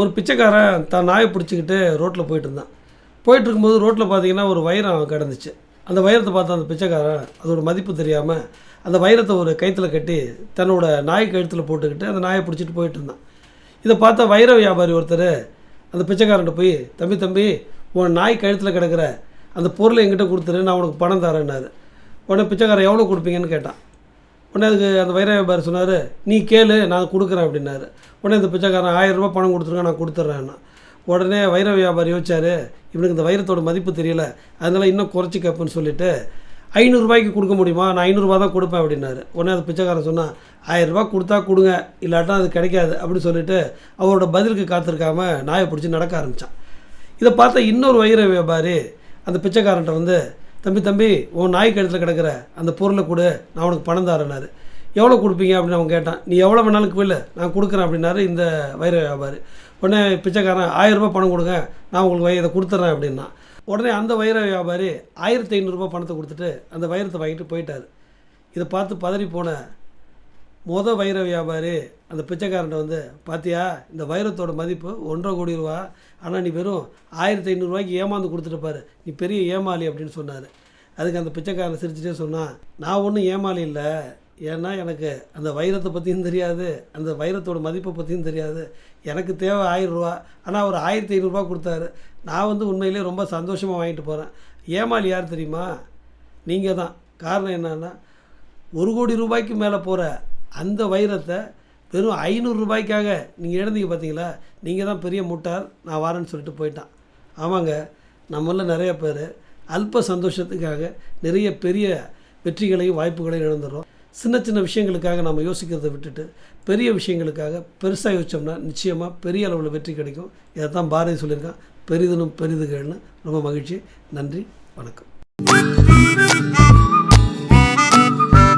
ஒரு பிச்சைக்காரன் தான் நாயை பிடிச்சிக்கிட்டு ரோட்டில் போயிட்டு இருந்தான். போயிட்டு இருக்கும்போது ரோட்டில் பார்த்தீங்கன்னா ஒரு வைரம் கிடந்துச்சு. அந்த வைரத்தை பார்த்த அந்த பிச்சைக்காரன் அதோட மதிப்பு தெரியாமல் அந்த வைரத்தை ஒரு கயித்துல கட்டி தன்னோட நாய் கழுத்தில் போட்டுக்கிட்டு அந்த நாயை பிடிச்சிட்டு போயிட்டு இருந்தான். இதை பார்த்தா வைர வியாபாரி ஒருத்தர் அந்த பிச்சைக்காரன்ட்ட போய் தம்பி தம்பி உன் நாய் கழுத்தில் கிடக்கிற அந்த பொருளை என்கிட்ட கொடுத்துரு நான் உனக்கு பணம் தரேன்னாரு. உடனே பிச்சைக்காரன் எவ்வளோ கொடுப்பீங்கன்னு கேட்டான். உடனே அதுக்கு அந்த வைர வியாபாரி சொன்னார் நீ கேளு நான் கொடுக்குறேன் அப்படின்னாரு. உடனே இந்த பிச்சைக்காரன் ஆயிரம் ரூபாய் பணம் கொடுத்துருங்க நான் கொடுத்துட்றேன்னா உடனே வைர வியாபாரி யோசிச்சாரு இவனுக்கு இந்த வைரத்தோட மதிப்பு தெரியல அதனால் இன்னும் குறைச்சி கேட்பேன்னு சொல்லிட்டு ஐநூறுரூபாய்க்கு கொடுக்க முடியுமா? நான் ஐநூறுரூவா தான் கொடுப்பேன் அப்படின்னாரு. உடனே அந்த பிச்சைக்காரன் சொன்னால் ஆயிரரூபா கொடுத்தா கொடுங்க இல்லாட்டா அது கிடைக்காது அப்படின்னு சொல்லிட்டு அவரோட பதிலுக்கு காத்திருக்காம நாயை பிடிச்சி நடக்க ஆரம்பித்தான் இதை பார்த்த இன்னொரு வைர வியாபாரி அந்த பிச்சைக்காரன்ட்ட வந்து தம்பி தம்பி உன் நாய் கழுத்தில் கிடக்கிற அந்த பொருளை கொடு நான் உனக்கு பணம் தரேனாரு எவ்வளோ கொடுப்பீங்க அப்படின்னு அவன் கேட்டான். நீ எவ்வளோ வேணாலும் இல்லை நான் கொடுக்குறேன் அப்படின்னாரு இந்த வைர வியாபாரி. உடனே பிச்சைக்காரன் ஆயிரரூபா பணம் கொடுங்க நான் உங்களுக்கு வை இதை கொடுத்துட்றேன் அப்படின்னா உடனே அந்த வைர வியாபாரி ஆயிரத்தி ஐநூறுரூபா பணத்தை கொடுத்துட்டு அந்த வைரத்தை வாங்கிட்டு போயிட்டார். இதை பார்த்து பதறி போன மொத வைர வியாபாரி அந்த பிச்சைக்காரன்ட்ட வந்து பார்த்தியா இந்த வைரத்தோட மதிப்பு ஒன்றரை கோடி ரூபா. ஆனால் நீ வெறும் ஆயிரத்தி ஐநூறுரூவாய்க்கு ஏமாந்து கொடுத்துட்டு பாரு. நீ பெரிய ஏமாளி அப்படின்னு சொன்னார். அதுக்கு அந்த பிச்சைக்காரன் சிரிச்சுட்டே சொன்னான் நான் ஒன்றும் ஏமாளி இல்லை. ஏன்னா எனக்கு அந்த வைரத்தை பற்றியும் தெரியாது. அந்த வைரத்தோட மதிப்பை பற்றியும் தெரியாது. எனக்கு தேவை ஆயிரம் ரூபா. ஆனால் அவர் ஆயிரத்தி ஐநூறுரூவா கொடுத்தாரு. நான் வந்து உண்மையிலே ரொம்ப சந்தோஷமாக வாங்கிட்டு போகிறேன் ஏமாளி யார் தெரியுமா? நீங்கள் தான் காரணம் என்னென்னா ஒரு கோடி ரூபாய்க்கு மேலே போகிற அந்த வைரத்தை வெறும் ஐநூறு ரூபாய்க்காக நீங்கள் இழந்தீங்க பார்த்தீங்களா நீங்கள் தான் பெரிய முட்டார் நான் வரேன்னு சொல்லிட்டு போயிட்டான். ஆமாங்க நம்மள நிறைய பேர் அல்ப சந்தோஷத்துக்காக நிறைய பெரிய வெற்றிகளையும் வாய்ப்புகளையும் இழந்துடுறோம். சின்ன சின்ன விஷயங்களுக்காக நம்ம யோசிக்கிறதை விட்டுட்டு பெரிய விஷயங்களுக்காக பெருசாக யோசிச்சோம்னா நிச்சயமாக பெரிய அளவில் வெற்றி கிடைக்கும். இதை தான் பாரதி சொல்லியிருக்கான். பெரிதனும் பெரிதுகள்னு. ரொம்ப மகிழ்ச்சி. நன்றி. வணக்கம்.